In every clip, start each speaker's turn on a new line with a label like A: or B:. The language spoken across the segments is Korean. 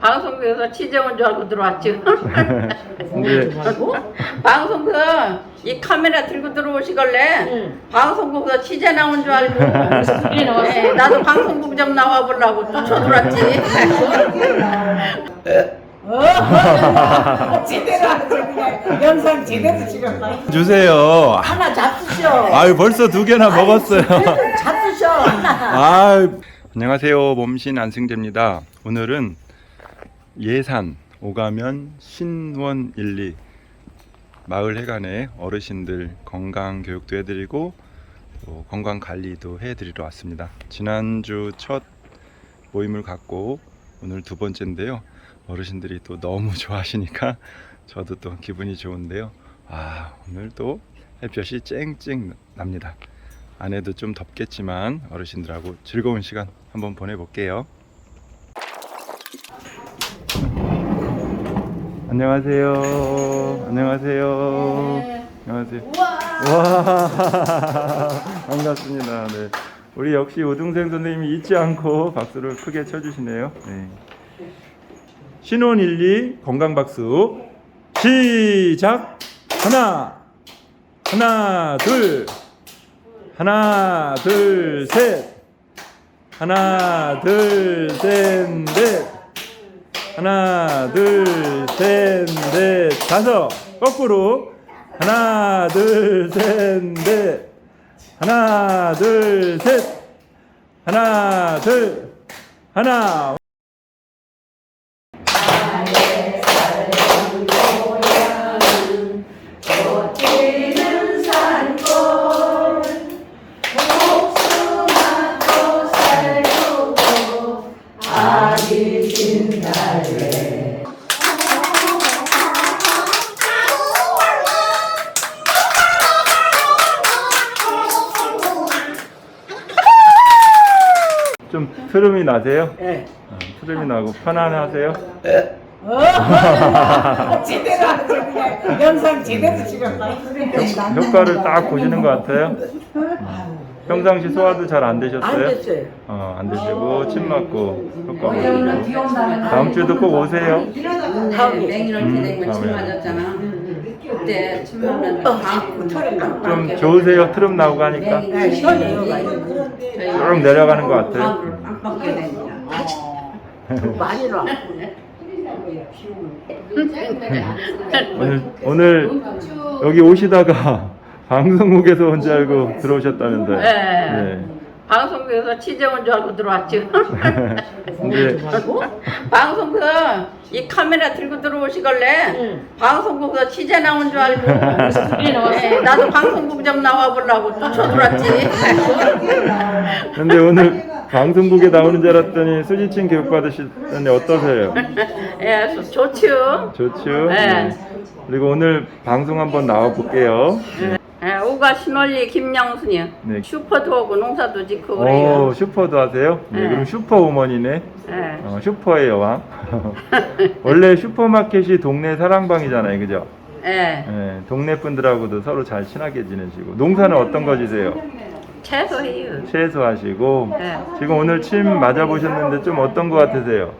A: 방송국에서 취재 온줄 알고 들어왔죠.
B: 근데
A: 방송국 이 카메라 들고 들어오시걸래
C: 응.
A: 방송국에서 취재 나온 줄 알고
C: 그게 나왔어?
A: 네, 나도 방송국 좀 나와 보려고 또 쳐들어왔지.
C: 제대로 하죠 그냥 영상 제대로 찍었나
B: 주세요.
C: 하나 잡수셔
B: 아유 벌써 두 개나 먹었어요.
C: 잡수셔 하나
B: 아 안녕하세요 몸신 안승재입니다. 오늘은 예산 오가면 신원 1, 2 마을 회관에 어르신들 건강 교육도 해드리고 또 건강 관리도 해드리러 왔습니다. 지난주 첫 모임을 갖고 오늘 두 번째인데요. 어르신들이 또 너무 좋아하시니까 저도 또 기분이 좋은데요. 아 오늘 또 햇볕이 쨍쨍 납니다. 안에도 좀 덥겠지만 어르신들하고 즐거운 시간 한번 보내볼게요. 안녕하세요. 안녕하세요. 안녕하세요. 와 반갑습니다. 네. 우리 역시 우등생 선생님이 잊지 않고 박수를 크게 쳐주시네요. 네. 신혼 1, 2 건강 박수 시작 하나 하나 둘 하나 둘 셋 하나 둘 셋 넷 하나 둘 셋 넷 다섯. 거꾸로. 하나 둘 셋 넷. 하나 둘 셋. 하나 둘. 하나 좀 트름이 나세요?
C: 예.
B: 어, 트름이 나고 편안하세요?
C: 제대로 하죠 그냥 영상 제대로 찍었나
B: 효과를 딱 보시는 것 같아요. 평상시 소화도 잘 안 되셨어요?
C: 안 됐어요
B: 어, 안 되시고 침 맞고 효과 보시고 다음 주에도 꼭 오세요.
C: 다음에.
A: 맹인을 지내고
B: 음,
A: 침
B: 다음에.
A: 맞았잖아. 그때 침 맞는 방구
B: 좀 좋으세요? 트름 나오고 하니까
C: 네, 시원해요
B: 쭉 내려가는 것 같아요.
A: 되니까.
C: 많이 놔
B: 오늘 오늘 여기 오시다가 방송국에서 온 줄 알고 들어오셨다면서요?
A: 네. 방송국에서 취재 온줄 알고 들어왔죠.
B: 근데
A: 방송국 이 카메라 들고 들어오시걸래
C: 응.
A: 방송국에서 취재 나온 줄 알고
C: 그게 나왔어?
A: 네, 나도 방송국 좀 나와 보려고 또 쳐들어왔지.
B: 근데 오늘 방송국에 나오는 줄 알았더니 수지침 교육 받으시더니 어떠세요?
A: 예, 좋- 좋죠.
B: 좋죠?
A: 네.
B: 그리고 오늘 방송 한번 나와 볼게요.
A: 예, 오가 신월리 김영순이요.
B: 네.
A: 슈퍼도 오고 농사도 짓고
B: 오,
A: 그래요.
B: 슈퍼도 하세요? 네,
A: 네.
B: 그럼 슈퍼우먼이네.
A: 예.
B: 어, 슈퍼의 여왕. 원래 슈퍼마켓이 동네 사랑방이잖아요, 그죠?
A: 예.
B: 네, 동네 분들하고도 서로 잘 친하게 지내시고. 농사는 어떤 거 지세요?
A: 채소해요.
B: 채소하시고.
A: 네.
B: 지금 오늘 침 맞아보셨는데 좀 어떤 거 같으세요?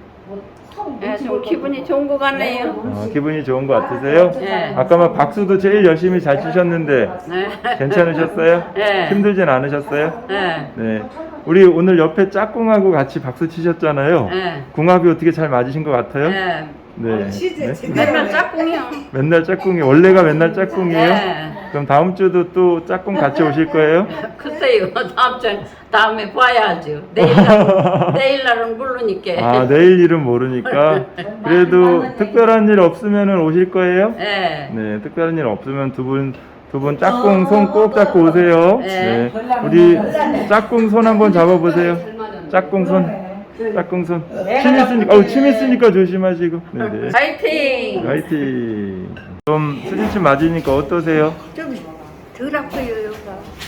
A: 기분이 좋은 것 같네요.
B: 어, 기분이 좋은 거 같으세요?
A: 네.
B: 아까 막 박수도 제일 열심히 잘 치셨는데
A: 네.
B: 괜찮으셨어요?
A: 네.
B: 힘들진 않으셨어요?
A: 예.
B: 네. 우리 오늘 옆에 짝꿍하고 같이 박수 치셨잖아요.
A: 예.
B: 궁합이 어떻게 잘 맞으신 것 같아요?
A: 예.
B: 네. 네?
A: 맨날 짝꿍이요.
B: 맨날 짝꿍이 원래가 맨날 짝꿍이에요?
A: 네.
B: 그럼 다음 주도 또 짝꿍 같이 오실 거예요?
A: 글쎄요. 다음 주 다음에 봐야죠. 내일 날, 내일 날은 모르니까.
B: 아 내일 일은 모르니까 그래도 특별한 일 없으면 오실 거예요?
A: 예.
B: 네, 특별한 일 없으면 두 분 두 분 짝꿍 손 꼭 잡고 오세요.
A: 네.
B: 우리 짝꿍 손 한번 잡아보세요. 짝꿍 손, 짝꿍 손. 침 있으니까, 어우 침 있으니까 조심하시고. 네, 네.
A: 파이팅.
B: 화이팅. 좀 수지침 맞으니까 어떠세요?
D: 좀 덜 아파요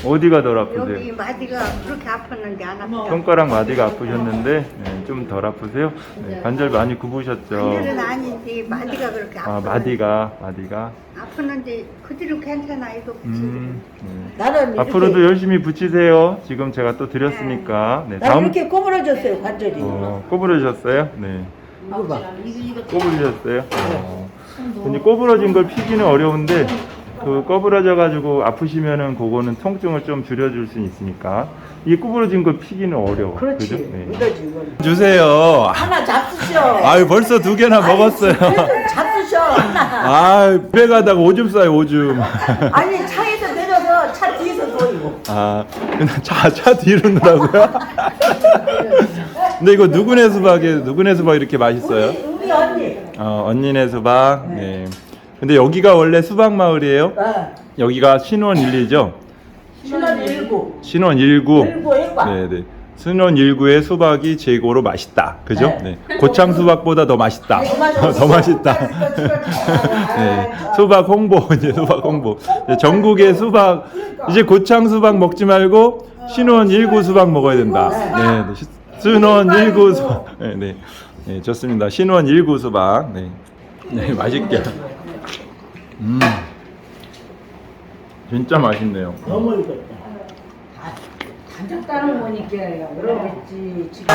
B: 어디가 덜 아프세요?
D: 여기 마디가 그렇게 아팠는데 안 아프다
B: 손가락 마디가 아프셨는데 네, 좀덜 아프세요? 네, 관절 많이 굽으셨죠?
D: 관절은 아닌데 마디가 그렇게 아파
B: 아 마디가 마디가.
D: 아프는데 그대로 괜찮아 이거
B: 음. 네.
C: 나는 이렇게
B: 앞으로도 열심히 붙이세요. 지금 제가 또 드렸으니까. 네,
C: 나는 이렇게 꼬부러졌어요 관절이
B: 어, 꼬부러졌어요? 네.
C: 이거 봐.
B: 꼬부러졌어요? 어. 근데 꼬부러진 걸 피기는 어려운데 그 꼬부러져 가지고 아프시면은 그거는 통증을 좀 줄여줄 수 있으니까 이 꼬부러진 걸 피기는 어려워.
C: 그렇지.
B: 그죠? 네.
C: 이거지 이거.
B: 주세요.
C: 하나 잡수셔.
B: 아유 벌써 두 개나 먹었어요.
C: 잡수셔 하나.
B: 아, 배 가다가 오줌 싸요 오줌.
C: 아니 차에서 내려서 차 뒤에서 보이고.
B: 아, 근데 차, 차 뒤로 넣으라고요? 근데 이거 누구네 수박이에요? 누구네 수박 이렇게 맛있어요?
C: 우리, 우리 언니.
B: 어, 언니네 수박. 네. 근데 여기가 원래 수박 마을이에요?
C: 어.
B: 여기가 신원 1리죠?
C: 신원 일구.
B: 신원 19.
C: 일구 일과.
B: 네, 네. 신원 19의 수박이 최고로 맛있다. 그죠?
C: 네.
B: 네. 고창 수박보다 더 맛있다. 더 맛있다. 네. 수박 홍보 이제 수박 홍보. 이제 전국의 수박 이제 고창 수박 먹지 말고 신원 19 수박 먹어야 된다. 네. 네. 시- 신원 19 수박. 네, 네. 네, 좋습니다. 신원 19 수박. 네. 네, 맛있게. 음. 진짜 맛있네요.
C: 너무 익었다. 간장 따는 거니까 그러겠지. 지금.